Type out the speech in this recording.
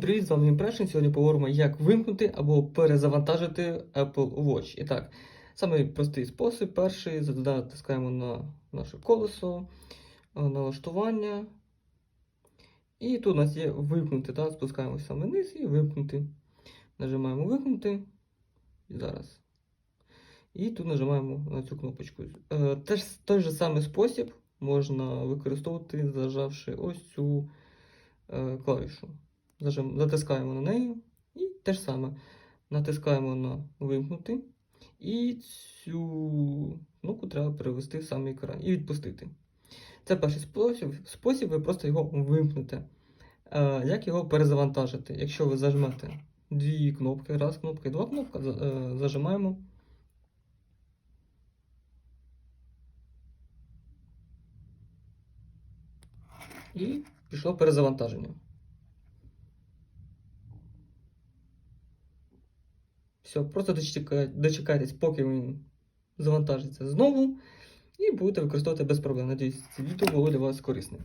Привіт, з вами Impression. Сьогодні поговоримо, як вимкнути або перезавантажити Apple Watch. І так, самий простий спосіб. Перший затискаємо на наше колесо, е, налаштування. І тут у нас є вимкнути. Так? Спускаємося вниз і вимкнути. Нажимаємо вимкнути. І зараз. І тут нажимаємо на цю кнопочку. Е, Теж той же самий спосіб можна використовувати, зажавши ось цю е, клавішу. Зажим, затискаємо на неї і те ж саме натискаємо на вимкнути. І цю кнопку треба перевести в сам екран і відпустити. Це перший спосіб, спосіб ви просто його вимкнете. Е, як його перезавантажити? Якщо ви зажмете дві кнопки, раз кнопка і два кнопка, е, зажимаємо. І пішло перезавантаження. Все, просто дочекай- дочекайтесь, поки він завантажиться знову, і будете використовувати без проблем. Надіюсь, це відео було для вас корисним.